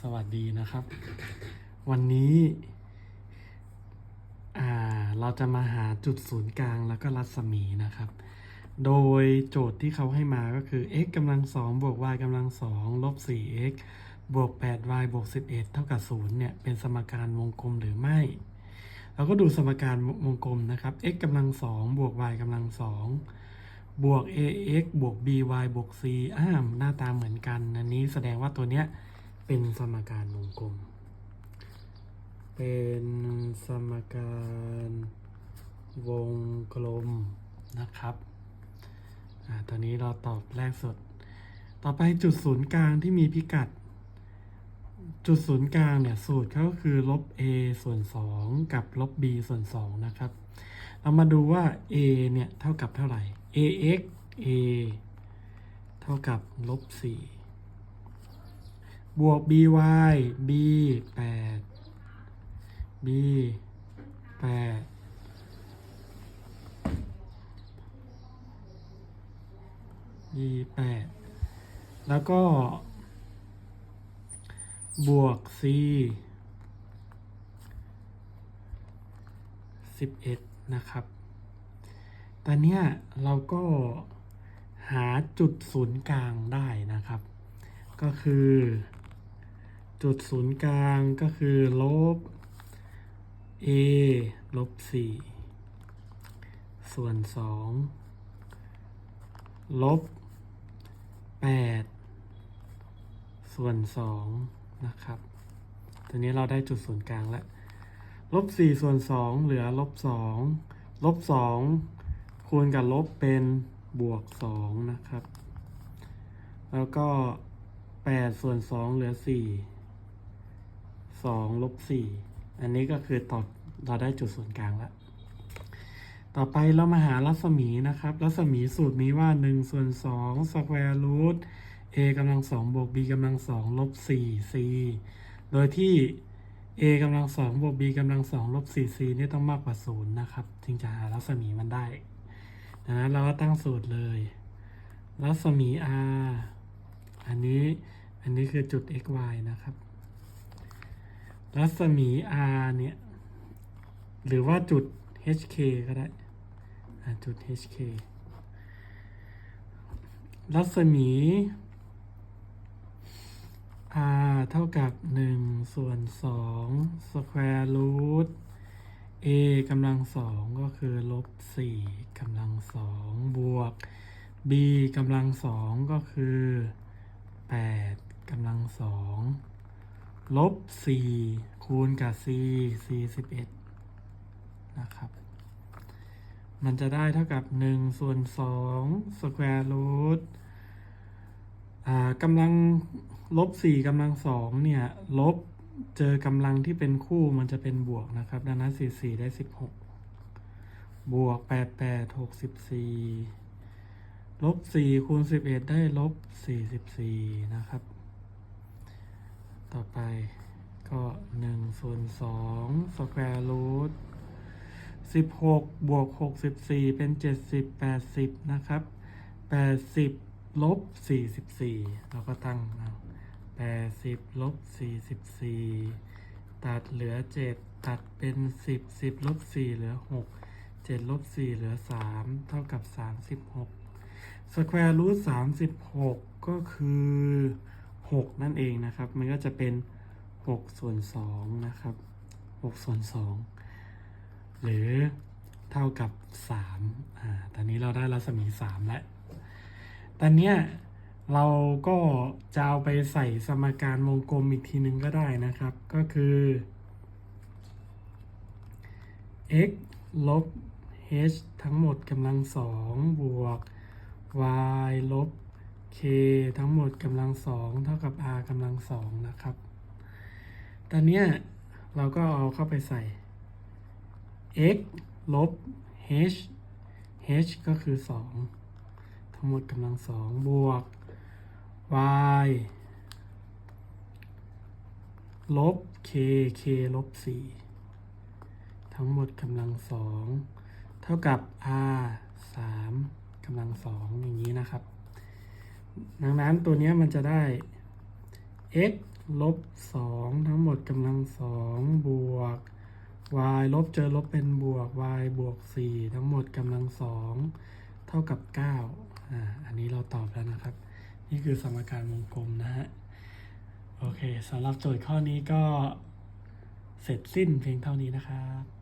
สวัสดีนะครับ วันนี้ อ่า เราจะมาหาจุดศูนย์กลางแล้วก็รัศมีนะครับ โดยโจทย์ที่เขาให้มาก็คือ x กำลังสองบวก y กำลังสองลบ 4x บวก 8y บวก 11 เท่ากับ 0 เนี่ย เป็นสมการวงกลมหรือไม่ เราก็ดูสมการวงกลมนะครับ x กำลังสองบวก y กำลังสองบวก ax บวก by บวก c อ้ามหน้าตาเหมือนกัน อันนี้แสดงว่าตัวเนี้ย เป็นสมการวงกลม เป็นสมการวงกลมนะครับอ่าตอนนี้เราตอบแรกสุด ต่อไปจุดศูนย์กลางที่มีพิกัด จุดศูนย์กลางเนี่ยสูตรเขาก็คือลบ a ส่วน 2 กับลบ b ส่วน 2 นะครับ เรามาดูว่า a เนี่ยเท่ากับเท่าไหร่ ax a เท่ากับลบ4 บวก by b 8 b 8 b 8แล้วก็ บวก c 11นะครับ ตอนนี้เราก็หาจุดศูนย์กลางได้นะครับ ก็คือ จุดศูนย์กลางก็คือลบ a ลบ 4 ส่วน 2 ลบ 8 ส่วน 2 นะครับ ตอนนี้เราได้จุดศูนย์กลางแล้ว ลบ 4 ส่วน 2 เหลือลบ 2 ลบ 2 คูณกับลบเป็นบวก 2 นะครับ แล้วก็ 8 ส่วน 2 เหลือ 4 2ลบ4อันนี้ก็คือตอบเราได้จุดศูนย์กลางแล้ว ต่อไปเรามาหารัศมีนะครับ รัศมีสูตรมีว่า1ส่วน2สแควร์รูท a กำลัง2บวก b กำลัง2ลบ 4c โดยที่ a กำลัง2บวก b กำลัง2ลบ 4c นี่ต้องมากกว่า0นะครับจึงจะหารัศมีมันได้ดังนั้นเราก็ตั้งสูตรเลย รัศมี r อันนี้อันนี้คือจุด x y นะครับ รัศมี r เนี่ย หรือว่าจุด hk ก็ได้จุด hk รัศมี r เท่ากับ 1 ส่วน2 square root a กำลังสองก็คือลบ4กำลังสองบวก b กำลังสองก็คือ 8กำลังสอง ลบ4คูณกับ c c 11นะครับ มันจะได้เท่ากับ1ส่วน2 square root อ่ากำลังลบ4กำลังสองเนี่ย ลบเจอกำลังที่เป็นคู่มันจะเป็นบวกนะครับ ดังนั้น4 4ได้16บวก8 8 64ลบ4คูณ11ได้ลบ44นะครับ ต่อไปก็1ส่วน2 square root 16 บวก 64 เป็น 70 80 นะครับ 80 ลบ 44 เราก็ตั้งเอา80 ลบ 44 ตัดเหลือ 7 ตัดเป็น 10 10 ลบ 4 เหลือ 6 7 ลบ 4 เหลือ 3 เท่ากับ 36 square root 36 ก็คือ 6 นั่นเองนะครับ มันก็จะเป็น 6 ส่วน2นะครับ6ส่วน2หรือเท่ากับ3อ่าตอนนี้เราได้รัศมี 3 แล้ว ตอนเนี้ยเราก็จะเอาไปใส่สมการวงกลมอีกทีนึงก็ได้นะครับ ก็คือ x ลบ h ทั้งหมดกำลังสองบวก y ลบ k ทั้งหมดกำลังสองเท่ากับ r กำลังสองนะครับ ตอนนี้เราก็เอาเข้าไปใส่ x ลบ h h ก็คือ 2 ทั้งหมดกำลังสองบวก y ลบ k k ลบ 4 ทั้งหมดกำลังสองเท่ากับ r 3กำลังสองอย่างนี้นะครับ ดังนั้นตัวนี้มันจะได้ x ลบสองทั้งหมดกำลังสองบวก y ลบเจอลบเป็นบวก y บวกสี่ทั้งหมดกำลังสองเท่ากับเก้าอ่าอันนี้เราตอบแล้วนะครับ นี่คือสมการวงกลมนะฮะ โอเคสำหรับโจทย์ข้อนี้ก็เสร็จสิ้นเพียงเท่านี้นะครับ